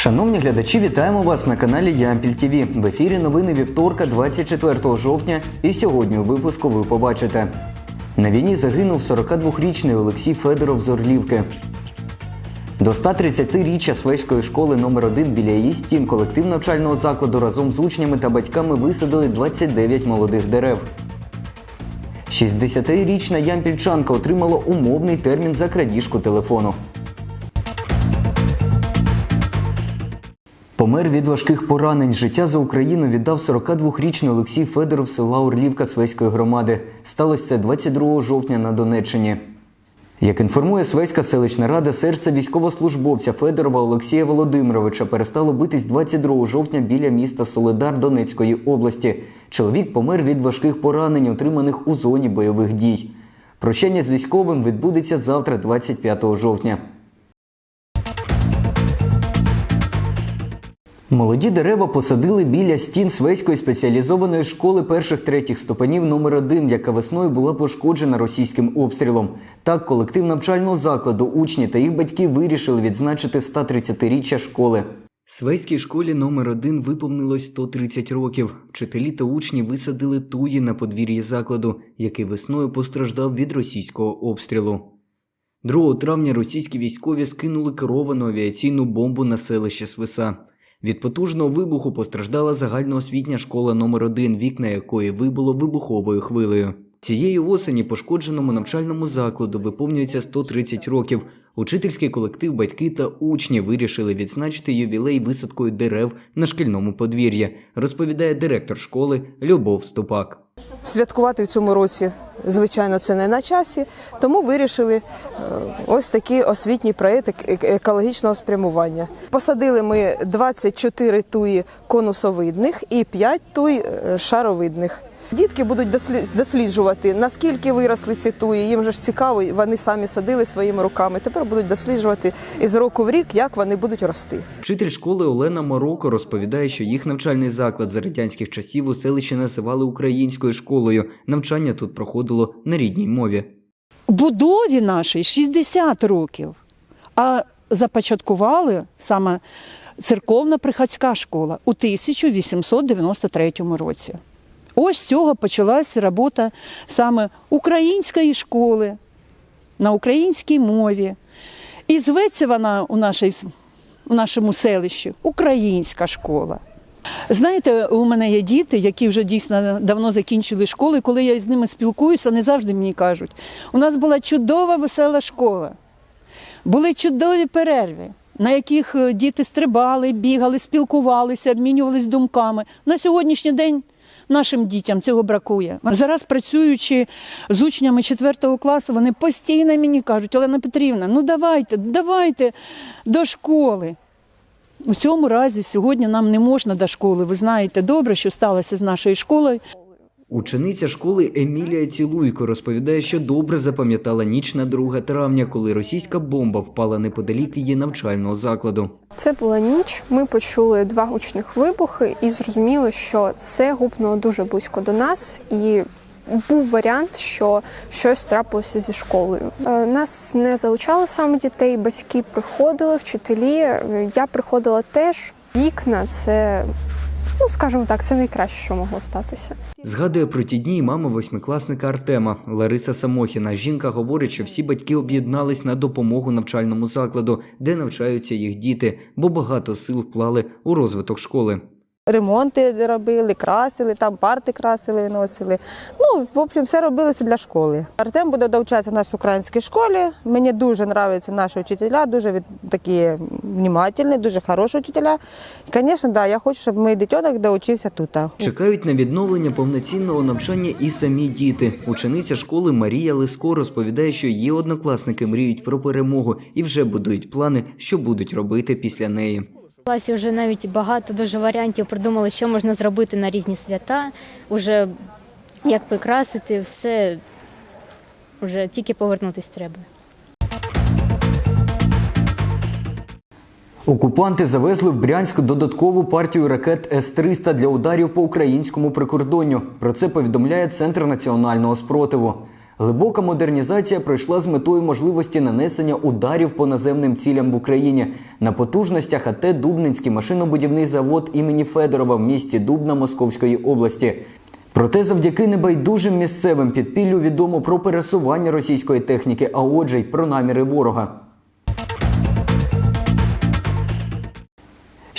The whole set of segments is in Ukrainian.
Шановні глядачі, вітаємо вас на каналі Ямпіль ТВ. В ефірі новини вівторка, 24 жовтня. І сьогодні у випуску ви побачите. На війні загинув 42-річний Олексій Федоров з Орлівки. До 130-річчя Свеської школи номер 1 біля її стін колектив навчального закладу разом з учнями та батьками висадили 29 молодих дерев. 60-річна ямпільчанка отримала умовний термін за крадіжку телефону. Помер від важких поранень. Життя за Україну віддав 42-річний Олексій Федоров села Орлівка Свеської громади. Сталося це 22 жовтня на Донеччині. Як інформує Свеська селищна рада, серце військовослужбовця Федорова Олексія Володимировича перестало битись 22 жовтня біля міста Соледар Донецької області. Чоловік помер від важких поранень, отриманих у зоні бойових дій. Прощання з військовим відбудеться завтра, 25 жовтня. Молоді дерева посадили біля стін Свеської спеціалізованої школи перших третіх ступенів номер 1 яка весною була пошкоджена російським обстрілом. Так, колектив навчального закладу, учні та їх батьки вирішили відзначити 130-річчя школи. Свейській школі номер 1 виповнилось 130 років. Вчителі та учні висадили туї на подвір'ї закладу, який весною постраждав від російського обстрілу. 2 травня російські військові скинули керовану авіаційну бомбу на селище Свиса. Від потужного вибуху постраждала загальноосвітня школа номер 1 вікна якої вибуло вибуховою хвилею. Цієї осені пошкодженому навчальному закладу виповнюється 130 років. Учительський колектив, батьки та учні вирішили відзначити ювілей висадкою дерев на шкільному подвір'ї, розповідає директор школи Любов Ступак. Святкувати в цьому році, звичайно, це не на часі, тому вирішили е, ось такий освітній проєкт екологічного спрямування. Посадили ми 24 туї конусовидних і 5 туй е, шаровидних. Дітки будуть дослі- досліджувати, наскільки виросли ці туї. Їм же ж цікаво, вони самі садили своїми руками. Тепер будуть досліджувати із року в рік, як вони будуть рости. Вчитель школи Олена Мороко розповідає, що їх навчальний заклад за радянських часів у селищі називали українською школою. Навчання тут проходило на рідній мові. будові нашій 60 років, а започаткували саме церковна приходська школа у 1893 році. Ось з цього почалася робота саме української школи на українській мові. І зветься вона у, нашій, у нашому селищі Українська школа. Знаєте, у мене є діти, які вже дійсно давно закінчили школу, і коли я з ними спілкуюся, вони завжди мені кажуть: у нас була чудова весела школа, були чудові перерви, на яких е, діти стрибали, бігали, спілкувалися, обмінювалися думками. На сьогоднішній день нашим дітям цього бракує. Зараз працюючи з учнями 4 класу, вони постійно мені кажуть, Олена Петрівна, ну давайте, давайте до школи. У цьому разі сьогодні нам не можна до школи. Ви знаєте добре, що сталося з нашою школою. Учениця школи Емілія Цілуйко розповідає, що добре запам'ятала ніч на 2 травня, коли російська бомба впала неподалік її навчального закладу. Це була ніч. Ми почули два гучних вибухи і зрозуміли, що це гупнуло дуже близько до нас, і був варіант, що щось трапилося зі школою. Е, Нас не залучали саме дітей, батьки приходили, вчителі. Е, Я приходила теж. Вікна це, ну скажімо так, це найкраще, що могло статися. Згадує про ті дні мама восьмикласника Артема Лариса Самохіна. Жінка говорить, що всі батьки об'єднались на допомогу навчальному закладу, де навчаються їх діти, бо багато сил вклали у розвиток школи. Ремонти робили, красили, там парти красили, виносили. Ну, в общем, все робилося для школи. Артем буде довчатися в нашій українській школі. Мені дуже подобаються наші вчителя, дуже від- такі внимательні, дуже хороші вчителя. Звісно, да, я хочу, щоб мій дитяток доучився тут. Чекають на відновлення повноцінного навчання і самі діти. Учениця школи Марія Лиско розповідає, що її однокласники мріють про перемогу і вже будують плани, що будуть робити після неї. Класі вже навіть багато дуже варіантів придумали, що можна зробити на різні свята, уже як прикрасити, все вже тільки повернутись треба. Окупанти завезли в Брянськ додаткову партію ракет С-300 для ударів по українському прикордонню. Про це повідомляє Центр національного спротиву. Глибока модернізація пройшла з метою можливості нанесення ударів по наземним цілям в Україні. На потужностях АТ Дубнинський машинобудівний завод імені Федорова в місті Дубна Московської області. Проте завдяки небайдужим місцевим підпіллю відомо про пересування російської техніки, а отже й про наміри ворога.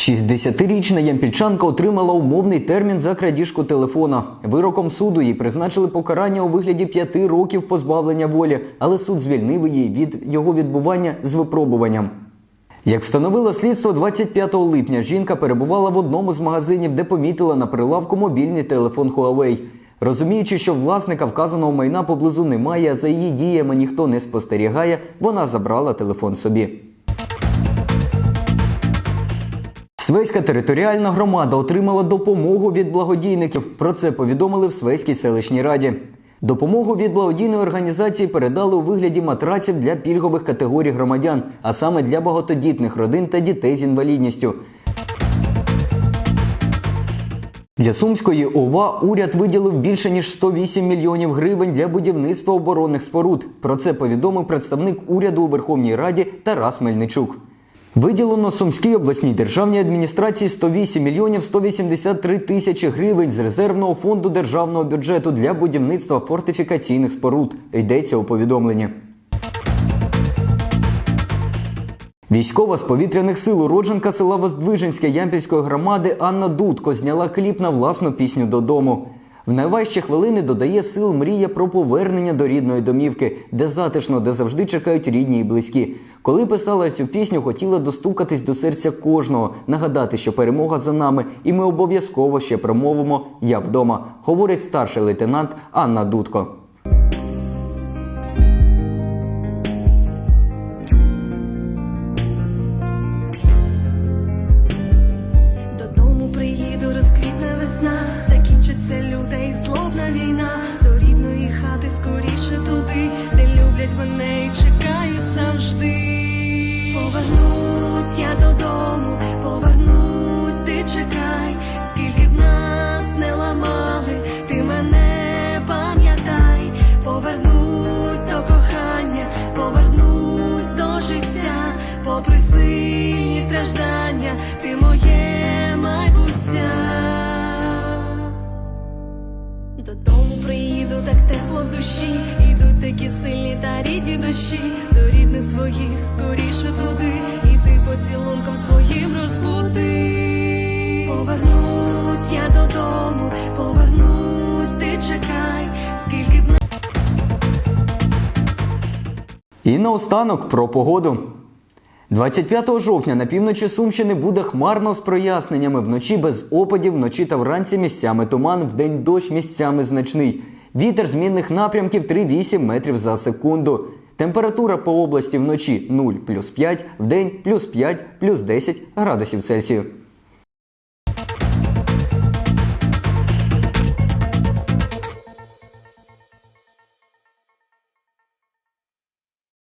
60-річна ямпільчанка отримала умовний термін за крадіжку телефона. Вироком суду їй призначили покарання у вигляді 5 років позбавлення волі, але суд звільнив її від його відбування з випробуванням. Як встановило слідство 25 липня, жінка перебувала в одному з магазинів, де помітила на прилавку мобільний телефон Huawei. Розуміючи, що власника вказаного майна поблизу немає, а за її діями ніхто не спостерігає, вона забрала телефон собі. Свеська територіальна громада отримала допомогу від благодійників. Про це повідомили в Свеській селищній раді. Допомогу від благодійної організації передали у вигляді матраців для пільгових категорій громадян, а саме для багатодітних родин та дітей з інвалідністю. Для Сумської ОВА уряд виділив більше ніж 108 мільйонів гривень для будівництва оборонних споруд. Про це повідомив представник уряду у Верховній Раді Тарас Мельничук. Виділено Сумській обласній державній адміністрації 108 мільйонів 183 тисячі гривень з резервного фонду державного бюджету для будівництва фортифікаційних споруд. Йдеться у повідомленні. Військова з повітряних сил уродженка села Воздвиженське Ямпільської громади Анна Дудко зняла кліп на власну пісню додому. В найважчі хвилини додає сил мрія про повернення до рідної домівки, де затишно, де завжди чекають рідні і близькі. Коли писала цю пісню, хотіла достукатись до серця кожного, нагадати, що перемога за нами, і ми обов'язково ще промовимо Я вдома, говорить старший лейтенант Анна Дудко. Я додому, повернусь, ти чекай, скільки б нас не ламали, ти мене пам'ятай, повернусь до кохання, повернусь до життя, попри сильні страждання, ти моє майбуття. Додому приїду, так тепло в душі, ідуть такі сильні та рідні душі, до рідних своїх скоріше туди, поцілунком своїм розбуди. Повернусь я додому, повернусь, ти чекай, скільки б І наостанок про погоду. 25 жовтня на півночі Сумщини буде хмарно з проясненнями. Вночі без опадів, вночі та вранці місцями туман, вдень дощ місцями значний. Вітер змінних напрямків 3,8 метрів за секунду. Температура по області вночі 0 плюс 5, день плюс 5 плюс 10 градусів Цельсію.